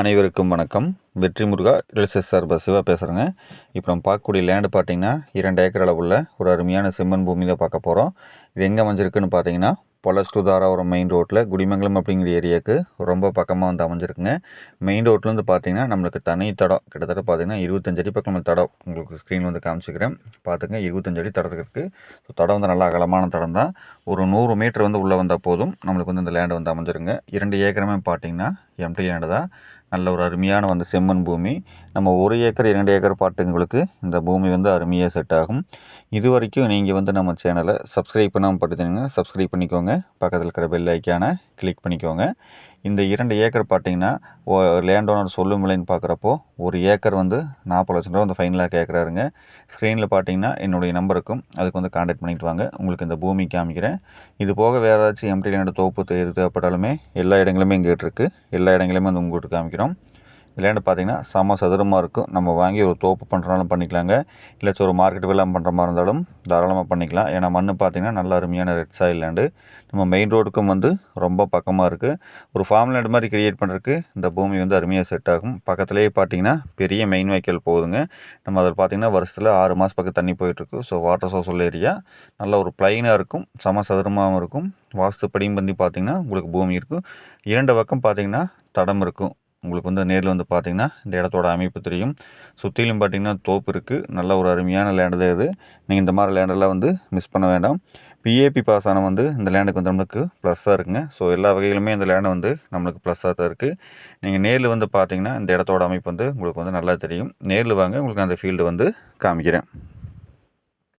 அனைவருக்கும் வணக்கம். வெற்றி முருகா ரில்சஸ் சார்பா சிவா பேசுகிறேங்க இப்போ நம்ம பார்க்கக்கூடிய லேண்டு பார்த்தீங்கன்னா இரண்டு ஏக்கர் அளவுள்ள ஒரு அருமையான செம்மன் பூமியில் பார்க்க போகிறோம் இது எங்கே அமைஞ்சிருக்குன்னு பார்த்தீங்கன்னா பொலஸ் டு தாராபுரம் மெயின் ரோட்டில் குடிமங்கலம் அப்படிங்கிற ஏரியாவுக்கு ரொம்ப பக்கமாக வந்து அமைஞ்சிருக்குங்க. மெயின் ரோட்லேருந்து பார்த்தீங்கன்னா நம்மளுக்கு தனி தடம். கிட்டத்தட்ட பார்த்தீங்கன்னா இருபத்தஞ்சடி பக்கம் தடம். உங்களுக்கு ஸ்க்ரீன் வந்து காமிச்சிக்கிறேன். பார்த்துங்க இருபத்தஞ்சடி அடி தடத்துக்கு இருக்குது ஸோ தடம் வந்து நல்லா அகலமான தடம் தான். ஒரு நூறு மீட்டர் வந்து உள்ளே வந்தால் போதும். நம்மளுக்கு வந்து இந்த லேண்டு வந்து அமைஞ்சிருங்க. இரண்டு ஏக்கரமே பார்த்தீங்கன்னா எம்டி தான் நல்ல ஒரு அருமையான வந்து செம்மண் பூமி. நம்ம ஒரு ஏக்கர் இரண்டு ஏக்கர் பாட்டுங்களுக்கு இந்த பூமி வந்து அருமையாக செட் ஆகும். இது வரைக்கும் நீங்கள் வந்து நம்ம சேனலை சப்ஸ்கிரைப் பண்ணாமல் பார்த்துட்டீங்கன்னா சப்ஸ்கிரைப் பண்ணிக்கோங்க. பக்கத்தில் இருக்கிற பெல் ஐக்கான கிளிக் பண்ணிக்கோங்க. இந்த இரண்டு ஏக்கர் பார்த்தீங்கன்னா லேண்ட் ஓனர் சொல்லும் விலைன்னு பார்க்குறப்போ ஒரு ஏக்கர் வந்து நாற்பது லட்சம் ரூபா வந்து ஃபைனலாக கேட்குறாருங்க. ஸ்க்ரீனில் பார்த்தீங்கன்னா என்னுடைய நம்பருக்கும் அதுக்கு வந்து காண்டாக்ட் பண்ணிட்டு வாங்க. உங்களுக்கு இந்த பூமி காமிக்கிறேன். இது போக வேறு ஏதாச்சும் எம்டி லேண்டு தோப்பு தேவைப்பட்டாலுமே எல்லா இடங்களுமே இங்கே இருக்குது எல்லா இடங்களுமே வந்து உங்கள்கிட்ட காமிக்கிறோம். இல்லைன்னு பார்த்தீங்கன்னா செம சதுரமாக இருக்கும். நம்ம வாங்கி ஒரு தோப்பு பண்ணுறனாலும் பண்ணிக்கலாங்க. இல்லை ஒரு மார்க்கெட் வெள்ளாமல் பண்ணுற மாதிரி இருந்தாலும் தாராளமாக பண்ணிக்கலாம். ஏன்னா மண் பார்த்தீங்கன்னா நல்ல அருமையான ரெட் சாயில் லேண்டு நம்ம மெயின் ரோடுக்கும் வந்து ரொம்ப பக்கமாக இருக்குது ஒரு ஃபார்ம் லேண்டு மாதிரி கிரியேட் பண்ணுறதுக்கு இந்த பூமி வந்து அருமையாக செட் ஆகும். பக்கத்துலேயே பார்த்தீங்கன்னா பெரிய மெயின் வைக்கல் போகுதுங்க நம்ம அதில் பார்த்தீங்கன்னா வருஷத்தில் ஆறு மாதம் பக்கம் தண்ணி போயிட்டுருக்கு. ஸோ வாட்டர் சோர்ஸ் உள்ள ஏரியா நல்ல ஒரு ப்ளைனாக இருக்கும். சம சதுரமாகவும் இருக்கும். வாஸ்துப்படியும் பண்ணி பார்த்தீங்கன்னா உங்களுக்கு பூமி இருக்கும். இரண்டு பக்கம் பார்த்தீங்கன்னா தடம் இருக்கும். உங்களுக்கு வந்து நேரில் வந்து பார்த்தீங்கன்னா இந்த இடத்தோட அமைப்பு தெரியும். சுற்றிலும் பார்த்தீங்கன்னா தோப்பு இருக்குது நல்ல ஒரு அருமையான லேண்டு தான் இது. நீங்கள் இந்த மாதிரி லேண்டெல்லாம் வந்து மிஸ் பண்ண வேண்டாம். பிஏபி பாஸ் ஆன வந்து இந்த லேண்டுக்கு வந்து நம்மளுக்கு ப்ளஸ்ஸாக இருக்குங்க. ஸோ எல்லா வகையிலுமே இந்த லேண்டு வந்து நம்மளுக்கு ப்ளஸ்ஸாக தான் இருக்குது நீங்கள் நேரில் வந்து பார்த்தீங்கன்னா இந்த இடத்தோட அமைப்பு வந்து உங்களுக்கு வந்து நல்லா தெரியும். நேரில் வாங்க உங்களுக்கு அந்த ஃபீல்டு வந்து காமிக்கிறேன்.